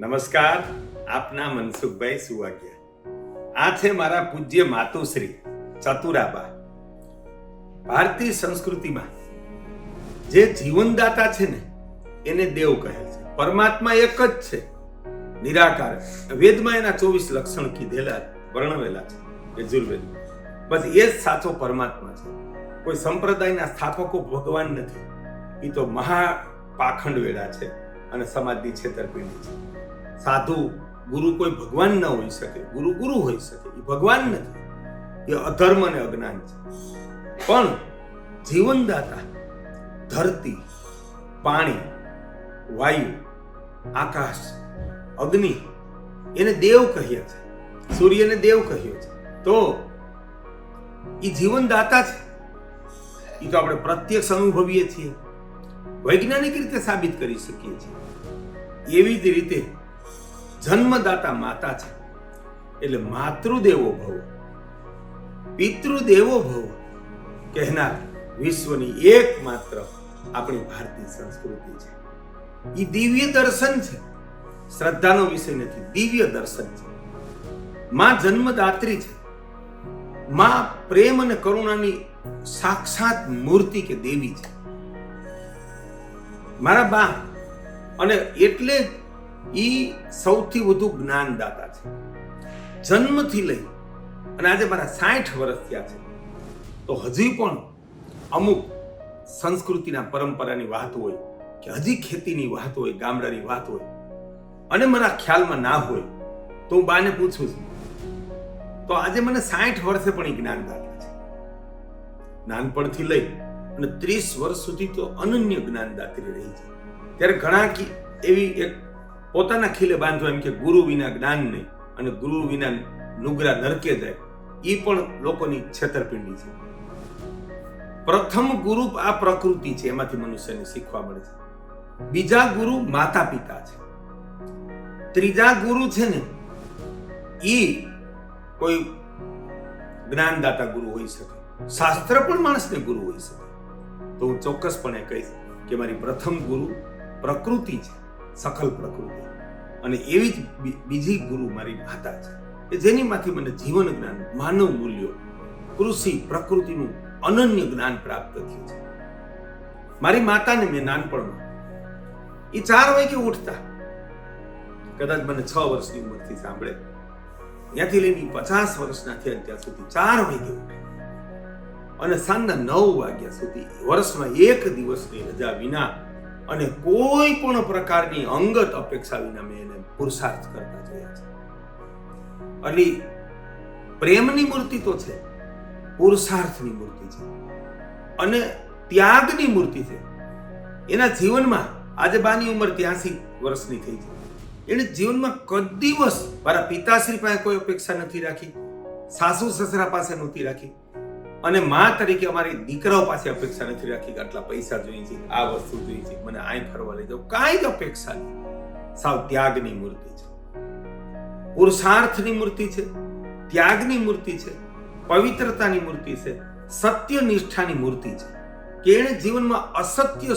નમસ્કાર, આપના મનસુખભાઈ સુવાગ્યા. આ છે મારા પૂજ્ય માતુશ્રી, ચતુરાબા. ભારતીય સંસ્કૃતિમાં જે જીવનદાતા છે ને, એને દેવ કહે છે. પરમાત્મા એક જ છે. નિરાકાર. વેદમાં એના ચોવીસ લક્ષણ કીધેલા, વર્ણવેલા છે યજુર્વેદ બસ એ જ સાચો પરમાત્મા છે. કોઈ સંપ્રદાયના સ્થાપકો ભગવાન નથી. એ તો મહા પાખંડ વેળા છે અને સમાજની છેતરપિંડી છે. સાધુ, ગુરુ કોઈ ભગવાન ન હોઈ શકે, ગુરુ ગુરુ હોઈ શકે, એ ભગવાન નથી, એ અધર્મ અને અજ્ઞાન છે. પણ જીવનદાતા, ધરતી, પાણી, વાયુ, આકાશ, અગ્નિ, એને દેવ કહીએ છે, સૂર્યને દેવ કહ્યો છે. તો એ જીવનદાતા છે. એ તો આપણે પ્રત્યક્ષ અનુભવીએ છીએ. વૈજ્ઞાનિક રીતે સાબિત કરી શકીએ છીએ. એવી જ રીતે જન્મદાતા માતા છે. એટલે માતૃદેવો ભવ. પિતૃદેવો ભવ કહેનાર વિશ્વની એકમાત્ર આપણી ભારતીય સંસ્કૃતિ છે. એ દિવ્ય દર્શન છે. શ્રદ્ધાનો વિષય નથી, દિવ્ય દર્શન છે. માં જન્મદાત્રી છે. માં પ્રેમ અને કરુણાની સાક્ષાત મૂર્તિ કે દેવી છે. મારા બા, અને એટલે ઈ સૌથી વધુ જ્ઞાનદાતા છે. જન્મથી લઈ અને આજે મારા સાઠ વર્ષ થયા છે. તો હજી પણ અમુક સંસ્કૃતિના પરંપરાની વાત હોય કે હજી ખેતીની વાત હોય, ગામડાની વાત હોય અને મારા ખ્યાલમાં ના હોય તો હું બાને પૂછું છું. તો આજે મને સાઠ વર્ષે પણ એ જ્ઞાનદાતા છે. નાનપણથી લઈ અને ત્રીસ વર્ષ સુધી તો અનન્ય જ્ઞાનદાત્રી રહી છે. ત્યારે ઘણા એવી એક પોતાના ખીલે બાંધવા એમ કે ગુરુ વિના જ્ઞાન નહીં અને ગુરુ વિના નુગરા નરકે જાય એ પણ લોકોની છેતરપિંડી છે. પ્રથમ ગુરુ આ પ્રકૃતિ છે, એમાંથી મનુષ્યને શીખવા મળે છે. બીજા ગુરુ માતા પિતા છે. ત્રીજા ગુરુ છે ને એ કોઈ જ્ઞાનદાતા ગુરુ હોઈ શકે. શાસ્ત્ર પણ માણસને ગુરુ હોઈ શકે. તો હું ચોક્કસપણે કહીશ કે મારી પ્રથમ ગુરુ પ્રકૃતિ છે. સખલ પ્રકૃતિ. અને એવી જ બીજી ગુરુ મારી માતા છે, કે જેનીમાંથી મને જીવન જ્ઞાન, માનવ મૂલ્યો, કૃષિ પ્રકૃતિનું અનન્ય જ્ઞાન પ્રાપ્ત થયું છે. મારી માતાને મેં નાનપણમાં એ ચાર વાગે ઉઠતા, કદાચ મને છ વર્ષની ઉંમરથી સાંભળે, ત્યાંથી લઈને પચાસ વર્ષના થયા ત્યાં સુધી ચાર વાગે ઉઠે. અને સાંજના નવ વાગ્યા સુધી વર્ષમાં એક દિવસની રજા વિના અને કોઈ પણ પ્રકારની અંગત અપેક્ષા વિના મેં એને પુરુષાર્થ કરતા જોયા છે. એટલે પ્રેમની મૂર્તિ તો છે પુરુષાર્થની મૂર્તિ છે અને ત્યાગની મૂર્તિ છે. એના જીવનમાં આજે બાની ઉંમર ત્યાંસી વર્ષની થઈ છે. એણે જીવનમાં કદ દિવસ મારા પિતાશ્રી પાસે કોઈ અપેક્ષા નથી રાખી, સાસુ, સસરા પાસે નહોતી રાખી. અને મા તરીકે અમારી દીકરાઓ પાસે અપેક્ષા નથી રાખી કે આટલા પૈસા જોઈએ છે, આ વસ્તુ જોઈએ છે, મને આય ફરવા લઈ જાઓ. કાંઈ જ અપેક્ષા નહીં સાવ ત્યાગની મૂર્તિ છે. પુરુષાર્થની મૂર્તિ છે, ત્યાગની મૂર્તિ છે, પવિત્રતાની મૂર્તિ છે સત્ય નિષ્ઠાની મૂર્તિ છે. કે એણે જીવનમાં અસત્ય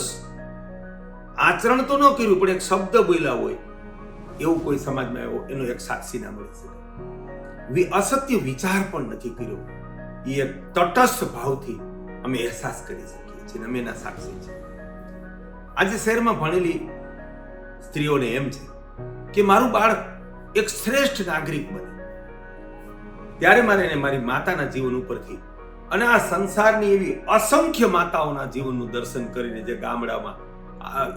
આચરણ તો ન કર્યું, પણ એક શબ્દ બોલ્યા હોય, એવું કોઈ સમાજમાં એવો, એનો એક સાક્ષી ના મળી શકે અસત્ય વિચાર પણ નથી કર્યો. એ તટસ્થ ભાવથી અમે અહેસાસ કરી શકીએ છીએ અમે એના સાક્ષી છીએ. આજે શહેરમાં ભણેલી સ્ત્રીઓને એમ છે કે મારું બાળક એક શ્રેષ્ઠ નાગરિક બને. ત્યારે મારે એને મારી માતાના જીવન ઉપરથી અને આ સંસારની એવી અસંખ્ય માતાઓના જીવનનું દર્શન કરીને જે ગામડામાં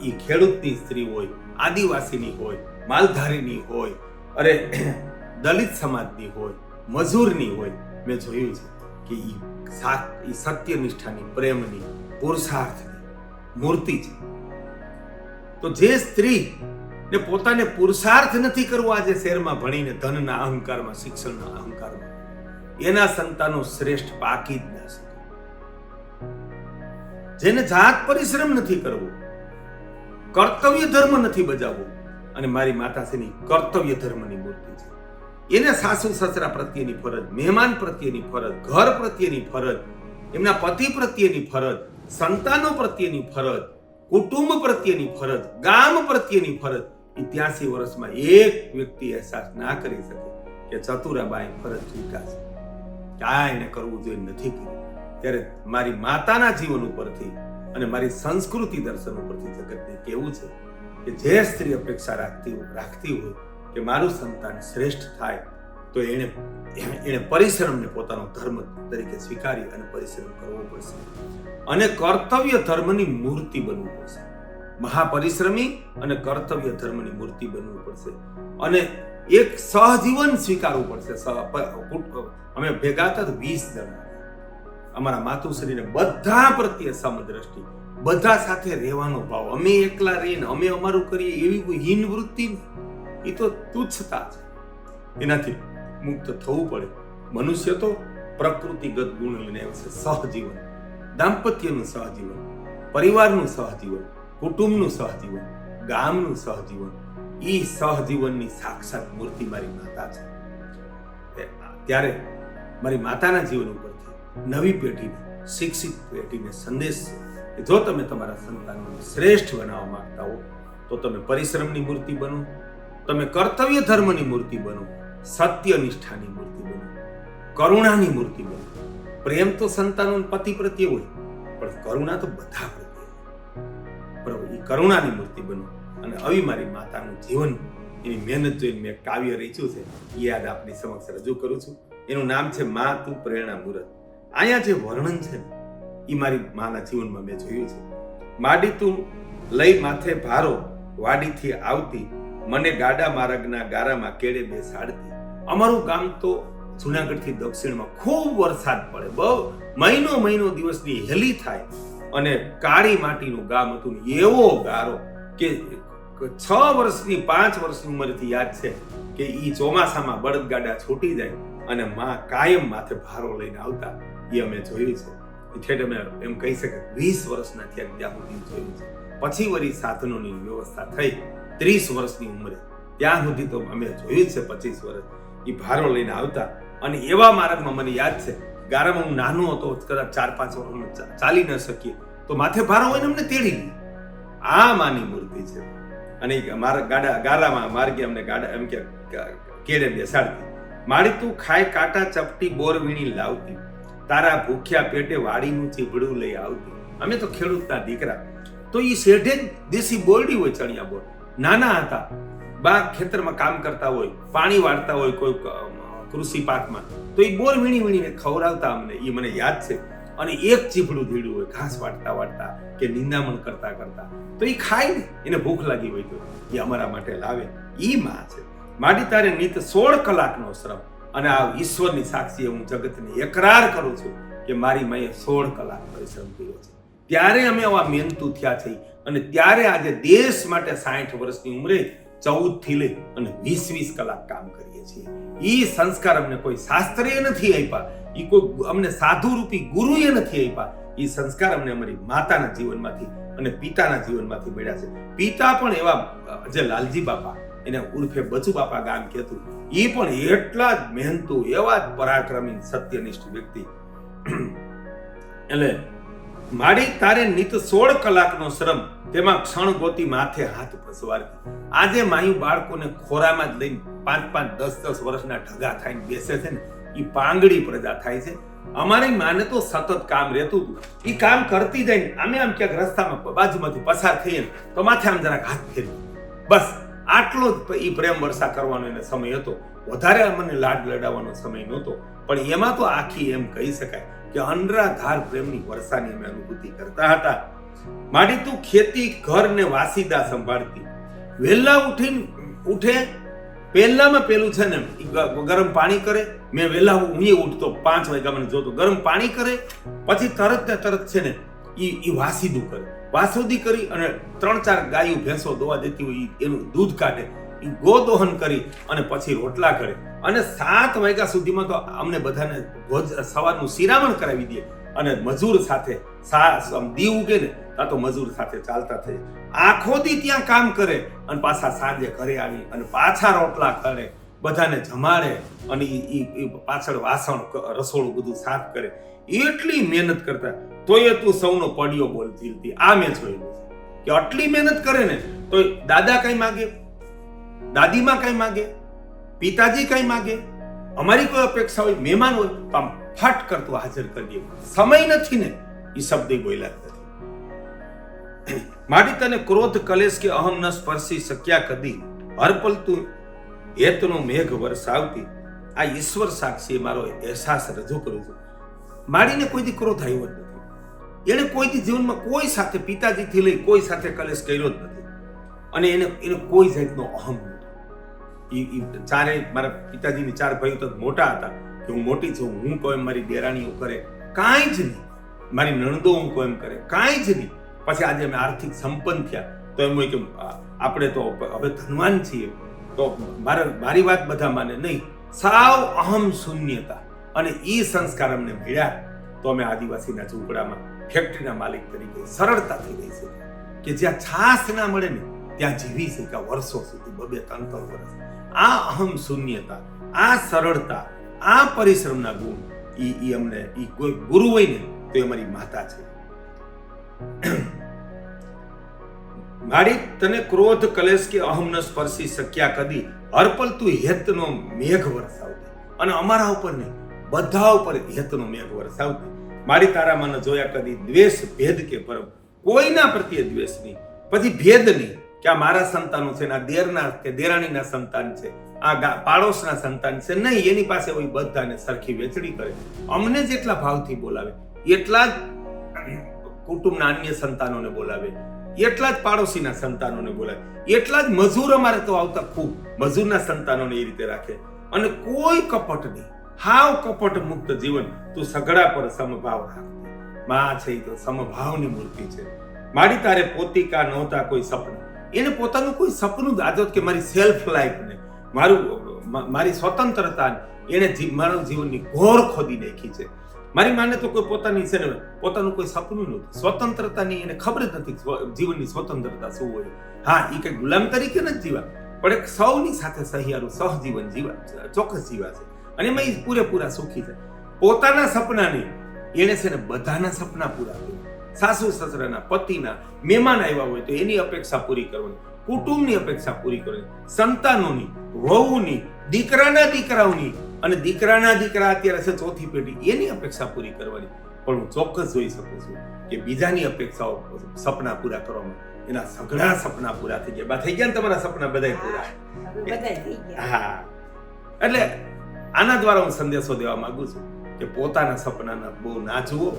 ઈ ખેડૂતની સ્ત્રી હોય, આદિવાસીની હોય, માલધારીની હોય, અરે દલિત સમાજની હોય, મજૂરની હોય, મેં જોયું છે. કે એ ઈ સત્યનિષ્ઠાની, પ્રેમની, પુરુષાર્થની મૂર્તિ છે. તો જે સ્ત્રી ને પોતાને પુરુષાર્થ નથી કરવો આજે શહેરમાં ભણીને ધનના અહંકારમાં, શિક્ષણના અહંકારમાં, એના સંતાનો શ્રેષ્ઠ પાકી જ ના શકે. જેને જાત પરિશ્રમ નથી કરવો, કર્તવ્ય ધર્મ નથી બજાવવો, અને મારી માતાશ્રીની કર્તવ્ય ધર્મની મૂર્તિ છે. એને સાસુ સસરા પ્રત્યેની ફરજ, મહેમાન પ્રત્યેની ફરજ, ઘર પ્રત્યેની ફરજ, એમના પતિ પ્રત્યેની ફરજ, સંતાનો પ્રત્યેની ફરજ, કુટુંબ પ્રત્યેની ફરજ, ગામ પ્રત્યેની ફરજ ત્યાસી વર્ષમાં એક વ્યક્તિ અહેસાસ ના કરી શકે કે ચતુરાબાઈ ફરજ ચૂકાશે કાંઈ એને કરવું જોઈએ નથી કર્યું. ત્યારે મારી માતાના જીવન ઉપરથી અને મારી સંસ્કૃતિ દર્શન ઉપરથી જગતને કેવું છે કે જે સ્ત્રી અપેક્ષા રાખતી રાખતી હોય કે મારું સંતાન શ્રેષ્ઠ થાય, તો એણે એણે પરિશ્રમને પોતાનો ધર્મ તરીકે સ્વીકારી અને પરિશ્રમ કરવો પડશે. અને કર્તવ્ય ધર્મની મૂર્તિ બનવું પડશે. મહાપરિશ્રમી અને કર્તવ્ય ધર્મની મૂર્તિ બનવું પડશે. અને એક સહજીવન સ્વીકારવું પડશે. અમે ભેગા હતા વીસ જણા. અમારા માતુશ્રીને બધા પ્રત્યે સમદ્રષ્ટિ, બધા સાથે રહેવાનો ભાવ. અમે એકલા રહીને, અમે અમારું કરીએ એવી હીન વૃત્તિ એ તો તુચ્છતા છે એનાથી મુક્ત થવું પડે. મનુષ્ય તો પ્રકૃતિગત ગુણ લઈને આવે છે, સહજીવન. દાંપત્યનું સહજીવન, પરિવારનું સહજીવન, કુટુંબનું સહજીવન, ગામનું સહજીવન એ સહજીવનની સાક્ષાત મૂર્તિ મારી માતા છે. ત્યારે મારી માતાના જીવન ઉપરથી નવી પેઢીને, શિક્ષિત પેઢીને સંદેશ જો તમે તમારા સંતાનોને શ્રેષ્ઠ બનાવવા માંગતા હો, તો તમે પરિશ્રમની મૂર્તિ બનો તમે કર્તવ્ય ધર્મની મૂર્તિ બનો, સત્ય નિષ્ઠાની મૂર્તિ બનો, કરુણાની મૂર્તિ બનો. પ્રેમ તો સંતાનો પતિ પ્રત્યે હોય, પણ કરુણા તો બધા પ્રત્યે. બરાબર એ કરુણાની મૂર્તિ બનો અને આવી મારી માતાનું જીવન એની મહેનત જોઈને મેં કાવ્ય રચ્યું છે એ યાદ આપની સમક્ષ રજૂ કરું છું. એનું નામ છે મા તું પ્રેરણા મુહૂર્ત અહીંયા જે વર્ણન છે એ મારી માના જીવનમાં મેં જોયું છે. માડી તું લઈ માથે ભારો વાડીથી આવતી મને ગાડા માર્ગના ગારામાં કેડે બેસાડતી અમારું ગામ તો જુનાગઢથી દક્ષિણમાં ખૂબ વરસાદ પડે. બહુ મહિનો મહિનો દિવસની હેલી થાય અને કાળી માટીનું ગામ હતું. એવો ગારો કે છ વર્ષની, પાંચ વર્ષની ઉંમરથી યાદ છે કે એ ચોમાસામાં બળદગાડા છૂટી જાય અને માં કાયમ માથે ભારો લઈને આવતા. એ અમે જોયું છે. ઠેઠ અમે એમ કહી શકે વીસ વર્ષના થયા ત્યાં સુધી જોયું છે. પછી વળી સાધનોની વ્યવસ્થા થઈ. ત્રીસ વર્ષની ઉંમરે. ત્યાં સુધી તો અમે જોયું છે પચીસ વર્ષ. એ ભારો લઈને આવતા. અને એવા માર્ગમાં મને યાદ છે, ગારામાં હું નાનો હતો, કદાચ ચાર, પાંચ વર્ષ ચાલી ન શકીએ. તો માથે ભારો હોય ને અમને તેડી લે. આ માની મૂર્તિ છે. અને મારા ગાડા, ગારામાં, માર્ગે અમને ગાડા, એમ કે કેડે બેસાડતી. મારી તું ખાય કાંટા ચપટી બોર વીણી લાવતી. તારા ભૂખ્યા પેટે વાડીનું ચીભડું લઈ આવતી. અમે તો ખેડૂતના દીકરા. તો એ શેઢે દેશી બોરડી હોય ચણિયા બોર નાના હતા. બા ખેતરમાં કામ કરતા હોય, પાણી વાળતા હોય કોઈ કૃષિ પાકમાં. તો એ બોર વીણી વીણીને ખવડાવતા અમને, એ મને યાદ છે. અને એક ચીભડું ધીડું હોય, ઘાસ વાટતા વાટતા કે નિંદામણ કરતા કરતા. તો એ ખાય ને, એને ભૂખ લાગી હોય તો એ અમારા માટે લાવે. એ માં છે. માડી તારે નિત સોળ કલાકનો શ્રમ. અને આ ઈશ્વરની સાક્ષીએ હું જગતને એકરાર કરું છું કે મારી માએ સોળ કલાક પરિશ્રમ કર્યો છે. ત્યારે અમે આવા મહેનતુ થયા છે. અને ત્યારે આજે દેશ માટે સાઠ વર્ષની ઉંમરે ચૌદથી લઈ અને વીસ વીસ કલાક કામ કરીએ છીએ. એ સંસ્કાર અમને કોઈ શાસ્ત્રીય નથી આપ્યા. એ કોઈ અમને સાધુ રૂપી ગુરુએ નથી આપ્યા. એ સંસ્કાર અમને અમારી માતાના જીવનમાંથી અને પિતાના જીવનમાંથી મળ્યા છે. પિતા પણ એવા, જે લાલજી બાપા, એને ઉર્ફે બચુ બાપા ગામ કહેતું એ પણ એટલા જ મહેનતુ એવા જ પરાક્રમી સત્યનિષ્ઠ વ્યક્તિ. એટલે માડી તારે નિત સોળ કલાકનો શ્રમ તેમાં ક્ષણ ગોતી માથે હાથ પસવારતી આજે માયું બાળકોને ખોરામાં જ લઈને પાંચ પાંચ દસ દસ વર્ષના ઢગા થઈને બેસે છે ને એ પાંગડી પ્રજા થાય છે. અમારી માને તો સતત કામ રહેતું હતું. એ કામ કરતી જઈને અમે આમ ક્યાંક રસ્તામાં બાજુમાંથી પસાર થઈએ તો માથે આમ જરાક હાથ ફેરવી. બસ, આટલો જ એ પ્રેમ વર્ષા કરવાનો એને સમય હતો. વધારે મને લાડ લડાવવાનો સમય નહોતો. પણ એમાં તો આખી એમ કહી શકાય. કે અનરાધાર પ્રેમની વર્ષાની અમે અનુભૂતિ કરતા હતા. માડી તું ખેતી, ઘર ને વાસીદા સંભાળતી. વહેલા ઉઠીને, ઉઠે, પહેલામાં પેલું છે ને ગરમ પાણી કરે. મેં વહેલા હું ઉઠતો પાંચ વાગ્યા મને જોતો ગરમ પાણી કરે. પછી તરત ને તરત છે ને એ એ વાસીદું કરે. વાસુદી કરી અને ત્રણ ચાર ગાયો, ભેંસો દોવા દેતી હોય એનું દૂધ કાઢે. ગોદોહન કરી અને પછી રોટલા કરે. અને સાત વાગ્યા સુધીમાં તો અમને બધાને ભોજ, સવારનું શિરામણ કરાવી દે. અને મજૂર સાથે દી ઉગે ને ત્યાં તો મજૂર સાથે ચાલતા થઈ આખો ત્યાં કામ કરે અને પાછા સાંજે ઘરે આવી અને પાછા રોટલા કરે. બધાને જમાડે અને ઈ પાછળ વાસણ રસોડું બધું સાફ કરે. એટલી મહેનત કરતા. તોય તું સૌનો પડ્યો બોલ જીલતી આ મેં જોયેલું કે આટલી મહેનત કરે ને તો દાદા કઈ માગે? દાદીમાં કઈ માગે, પિતાજી કઈ માગે, અમારી કોઈ અપેક્ષા હોય, મહેમાન હોય, તો આમ ફાટ કરતું હાજર કરી દે સમય નથી ને, એ શબ્દ બોલ્યા નથી. માડી તને ક્રોધ કલેશ કે અહમ ન સ્પર્શી શક્યા કદી. હરપલતું હેતનો મેઘ વરસાવતી. આ ઈશ્વર સાક્ષી મારો અહેસાસ રજૂ કરું છું. મારીને કોઈથી ક્રોધ આવ્યો જ નથી. એણે કોઈથી જીવનમાં કોઈ સાથે પિતાજીથી લઈ કોઈ સાથે કલેશ કર્યો જ નથી. અને એને એને કોઈ જાતનો અહમ નહોતો ઈ ચારે મારા પિતાજીની ચાર ભાઈઓ તો મોટા હતા કે હું મોટી છું, હું કોઈ મારી દેરાણીઓ કરે, કાંઈ જ નહીં. મારી નણંદો હું કોઈ એમ કરે, કાંઈ જ નહીં. પછી આજે અમે આર્થિક સંપન્ન થયા. તો એમ હોય કે આપણે તો હવે ધનવાન છીએ. તો મારા, મારી વાત બધા માને નહીં. સાવ અહમ શૂન્યતા. અને એ સંસ્કાર અમને મળ્યા. તો અમે આદિવાસીના ઝૂંપડામાં ફેક્ટરીના માલિક તરીકે સરળતાથી રહી શકીએ કે જ્યાં છાસ ના મળે ને, ત્યાં જીવી શક્યા વર્ષો સુધી, બબે ત્રણ ત્રણ વર્ષ. આ અહમ શૂન્યતા, આ સરળતા, આ પરિશ્રમના ગુણ, ઈ ઈ અમને, ઈ કોઈ ગુરુ હોય ને, તો એ અમારી માતા છે. મારી તને ક્રોધ, કલેશ કે અહમ ન સ્પર્શી શક્યા કદી હરપલ તું હેતનો મેઘ વરસાવતી અને અમારા ઉપર નહીં, બધા ઉપર હેતનો મેઘ વરસાવતી મારી તારામાં જોયા કદી દ્વેષ, ભેદ કે પરમ. કોઈના પ્રત્યે દ્વેષ નહીં. પછી ભેદ નહીં. કે આ મારા સંતાનો છે આ દેરના કે દેરાણીના સંતાન છે, આ પાડોશના સંતાન છે, નહીં, એની પાસે હોય બધાને સરખી વેચણી કરે. અમને જેટલા ભાવથી બોલાવે, એટલા જ કુટુંબના અન્ય સંતાનોને બોલાવે, એટલા જ પાડોશીના સંતાનોને બોલાવે, એટલા જ મજૂર અમારે તો આવતા ખૂબ, મજૂરના સંતાનોને એ રીતે રાખે. અને કોઈ કપટ નહીં, હાવ કપટ મુક્ત જીવન તું સઘળા પર સમભાવ રાખમાં છે તો સમભાવની મૂર્તિ છે. મારી તારે પોતિકા નહોતા કોઈ સપના. એને પોતાનું કોઈ સપનું આદત કે મારી સેલ્ફ લાઈફ ને, મારું મારી સ્વતંત્રતા એને મારા જીવનની ઘોર ખોદી નાખી છે. મારી માને તો કોઈ પોતાની છે ને, પોતાનું કોઈ સપનું નથી સ્વતંત્રતાની એને ખબર જ નથી જીવનની સ્વતંત્રતા શું હોય. હા એ કંઈક ગુલામ તરીકે નથી જીવા પણ એક સૌની સાથે સહિયારું સહજીવન જીવા, ચોક્કસ જીવા છે. અને એમાં એ પૂરેપૂરા સુખી છે. પોતાના સપનાની એણે છે ને બધાના સપના પૂરા કર્યા. સાસુ સસરાના પતિના મહેમાન આવ્યા હોય તો એની અપેક્ષા પૂરી કરવાની કુટુંબની અપેક્ષા પૂરી કરવાની સંતાનોની વહુની દીકરાના દીકરાઓની અને દીકરાના દીકરા અત્યારે છે ચોથી પેઢી એની અપેક્ષા પૂરી કરવાની. પણ હું ચોક્કસ જોઈ શકું છું કે બીજાની અપેક્ષાઓ સપના પૂરા કરવામાં એના સઘળા સપના પૂરા થઈ ગયા. બા થઈ ગયા ને તમારા સપના બધાય પૂરા? હા. એટલે આના દ્વારા હું સંદેશો દેવા માંગુ છું. કે પોતાના સપનાના બહુ ના જુઓ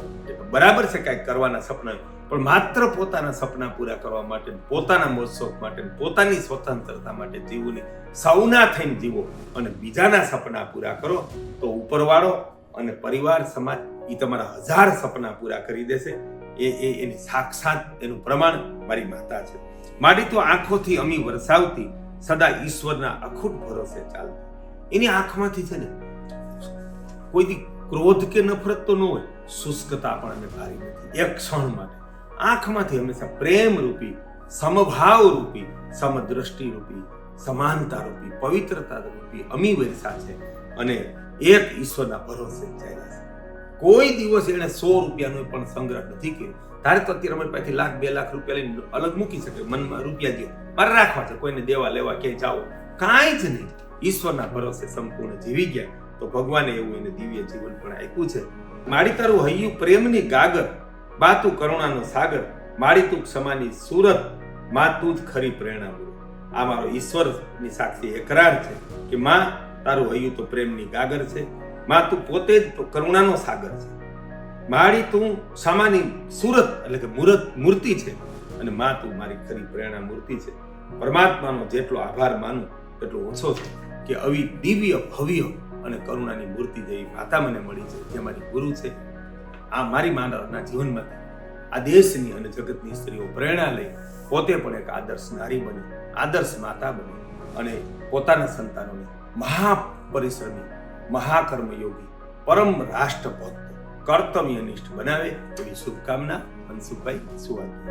બરાબર છે કાંઈક કરવાના સપના, પણ માત્ર પોતાના સપના પૂરા કરવા માટે પોતાના મોજશોખ માટે પોતાની સ્વતંત્રતા માટે જીવોને સૌના થઈને જીવો અને બીજાના સપના પૂરા કરો, તો ઉપરવાળો અને પરિવાર, સમાજ એ તમારા હજાર સપના પૂરા કરી દેશે. એ એ, એની સાક્ષાત એનું પ્રમાણ મારી માતા છે. મારી તો આંખોથી અમી વરસાવતી, સદા ઈશ્વરના અખૂટ ભરોસે ચાલતી. એની આંખમાંથી છે ને કોઈથી ક્રોધ કે નફરત તો ન હોય, શુષ્કતા પણ અમે ભારી નથી. એક ક્ષણ માટે આંખમાંથી હંમેશા પ્રેમ રૂપી, સમભાવ રૂપી, સમદ્રષ્ટિ રૂપી, સમાનતા રૂપી, પવિત્રતા રૂપી અમી વરસા છે અને એક ઈશ્વરના ભરોસે ચાલ્યા છે. કોઈ દિવસ એને સો રૂપિયાનો પણ સંગ્રહ નથી કર્યો. તારે તો અત્યારે અમારી પાસેથી લાખ, બે લાખ રૂપિયા લઈને અલગ મૂકી શકે, મનમાં રૂપિયા દે. મારે રાખવા છે, કોઈને દેવા લેવા ક્યાંય જાઓ. કાંઈ જ નહીં. ઈશ્વરના ભરોસે સંપૂર્ણ જીવી ગયા. તો ભગવાને એવું એને દિવ્ય જીવન પણ આપ્યું છે. માળી તારું હૈયું પ્રેમની ગાગર બા તું કરુણાનો સાગર માળી તું ક્ષમાની સુરત, માં તું જ ખરી પ્રેરણા આ મારો ઈશ્વરની સાક્ષી એકરાર છે કે માં તારું હૈયું તો પ્રેમની ગાગર છે, માં તું પોતે જ કરુણાનો સાગર છે. મારી તું સામાની સુરત એટલે કે મૂરત, મૂર્તિ છે અને માં તું મારી ખરી પ્રેરણા મૂર્તિ છે. પરમાત્માનો જેટલો આભાર માનું એટલો ઓછો છે કે આવી દિવ્ય ભવ્ય અને કરુણાની મૂર્તિ જેવી માતા મને મળી છે, જે મારી ગુરુ છે, આ મારી માનવના જીવનમાંથી આ દેશની અને જગતની સ્ત્રીઓ પ્રેરણા લઈ પોતે પણ એક આદર્શ નારી બને, આદર્શ માતા બને અને પોતાના સંતાનોને મહા મહાકર્મ મહાકર્મયોગી, પરમ રાષ્ટ્રભક્ત કર્તવ્યનિષ્ઠ બનાવે એવી શુભકામના મનસુખભાઈ સુવાગી